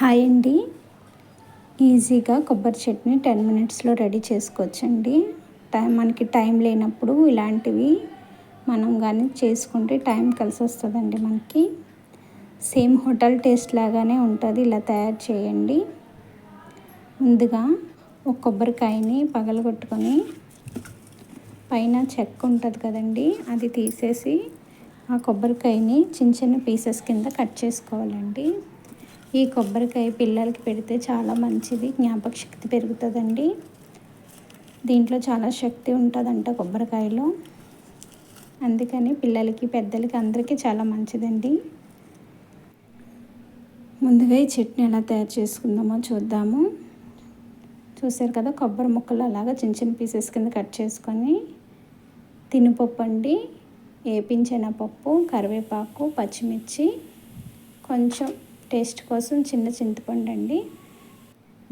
Hi అండి. ఈజీగా కొబ్బరి చట్నీ టెన్ మినిట్స్లో రెడీ చేసుకోవచ్చండి. టైం మనకి టైం లేనప్పుడు ఇలాంటివి మనం కానీ చేసుకుంటే టైం కలిసి వస్తుందండి మనకి. సేమ్ హోటల్ టేస్ట్ లాగానే ఉంటుంది ఇలా తయారు చేయండి. ముందుగా ఒక కొబ్బరికాయని పగలగొట్టుకొని పైన చెక్క ఉంటుంది కదండి అది తీసేసి ఆ కొబ్బరికాయని చిన్న చిన్న పీసెస్ కింద కట్ చేసుకోవాలండి. ఈ కొబ్బరికాయ పిల్లలకి పెడితే చాలా మంచిది. జ్ఞాపక శక్తి పెరుగుతుందండి. దీంట్లో చాలా శక్తి ఉంటుందంట కొబ్బరికాయలో. అందుకని పిల్లలకి పెద్దలకి అందరికీ చాలా మంచిదండి. ముందుగా ఈ చట్నీ ఎలా తయారు చేసుకుందామో చూద్దాము. చూసారు కదా కొబ్బరి ముక్కలు అలాగా చిన్న చిన్న పీసెస్ కింద కట్ చేసుకొని తినుపప్పు అండి. వేపించిన పప్పు కరివేపాకు పచ్చిమిర్చి కొంచెం టేస్ట్ కోసం చిన్న చింతపండు అండి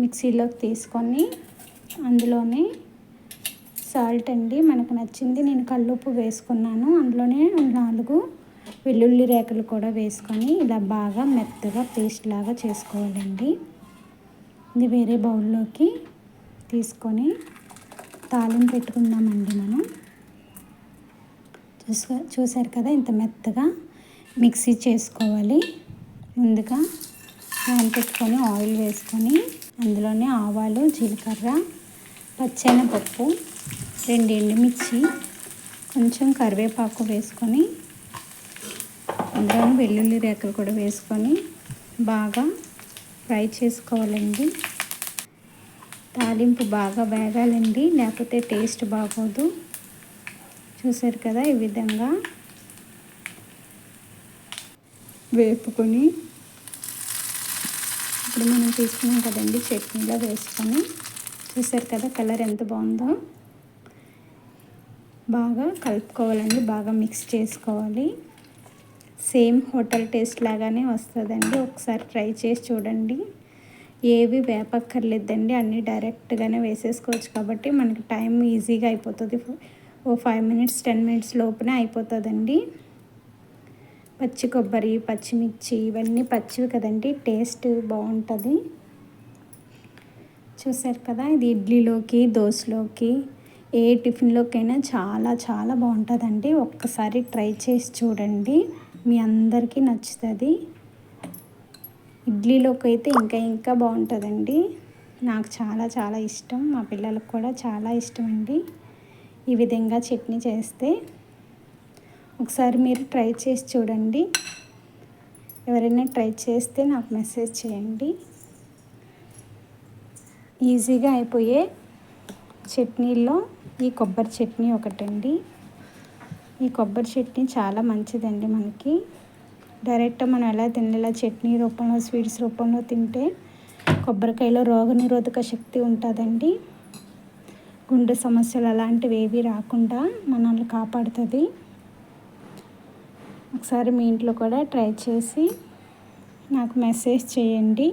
మిక్సీలోకి తీసుకొని అందులోనే సాల్ట్ అండి. మనకు నచ్చింది నేను కల్లుప్పు వేసుకున్నాను. అందులోనే నాలుగు వెల్లుల్లి రేకలు కూడా వేసుకొని ఇలా బాగా మెత్తగా పేస్ట్ లాగా చేసుకోవాలండి. ఇది వేరే బౌల్లోకి తీసుకొని తాలింపు పెట్టుకుందామండి మనం. చూసా చూసారు కదా ఇంత మెత్తగా మిక్సీ చేసుకోవాలి. ముందుగా ప్యాన్ పెట్టుకొని ఆయిల్ వేసుకొని అందులోనే ఆవాలు జీలకర్ర పచ్చెనపప్పు రెండు ఎండుమిర్చి కొంచెం కరివేపాకు వేసుకొని అందులో వెల్లుల్లి రేకలు కూడా వేసుకొని బాగా ఫ్రై చేసుకోవాలండి. తాలింపు బాగా వేగాలండి లేకపోతే టేస్ట్ బాగోదు. చూసారు కదా ఈ విధంగా వేపుకొని ఇప్పుడు మనం తీసుకున్నాం కదండి చట్నీలో వేసుకొని. చూసారు కదా కలర్ ఎంత బాగుందో. బాగా కలుపుకోవాలండి బాగా మిక్స్ చేసుకోవాలి. సేమ్ హోటల్ టేస్ట్ లాగానే వస్తుందండి. ఒకసారి ట్రై చేసి చూడండి. ఏవి వేపక్కర్లేదండి అన్నీ డైరెక్ట్గానే వేసేసుకోవచ్చు కాబట్టి మనకి టైం ఈజీగా అయిపోతుంది. ఓ ఫైవ్ మినిట్స్ టెన్ మినిట్స్ లోపునే అయిపోతుందండి. పచ్చి కొబ్బరి పచ్చిమిర్చి ఇవన్నీ పచ్చివి కదండి. టేస్ట్ బాగుంటుంది. చూసారు కదా ఇది ఇడ్లీలోకి దోశలోకి ఏ టిఫిన్లోకైనా చాలా చాలా బాగుంటుందండి. ఒక్కసారి ట్రై చేసి చూడండి. మీ అందరికీ నచ్చుతుంది. ఇడ్లీలోకి అయితే ఇంకా ఇంకా బాగుంటుందండి. నాకు చాలా చాలా ఇష్టం. మా పిల్లలకు కూడా చాలా ఇష్టం అండి ఈ విధంగా చట్నీ చేస్తే ఒకసారి మీరు ట్రై చేసి చూడండి. ఎవరైనా ట్రై చేస్తే నాకు మెసేజ్ చేయండి. ఈజీగా అయిపోయే చట్నీల్లో ఈ కొబ్బరి చట్నీ ఒకటండి. ఈ కొబ్బరి చట్నీ చాలా మంచిదండి మనకి. డైరెక్ట్ మనం ఎలా తినేలా చట్నీ రూపంలో స్వీట్స్ రూపంలో తింటే కొబ్బరికాయలో రోగనిరోధక శక్తి ఉంటుందండి. గుండె సమస్యలు అలాంటివి ఏవి రాకుండా మనల్ని కాపాడుతుంది. ఒకసారి మీ ఇంట్లో కూడా ట్రై చేసి నాకు మెసేజ్ చేయండి.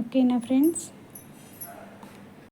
ఓకేనా ఫ్రెండ్స్?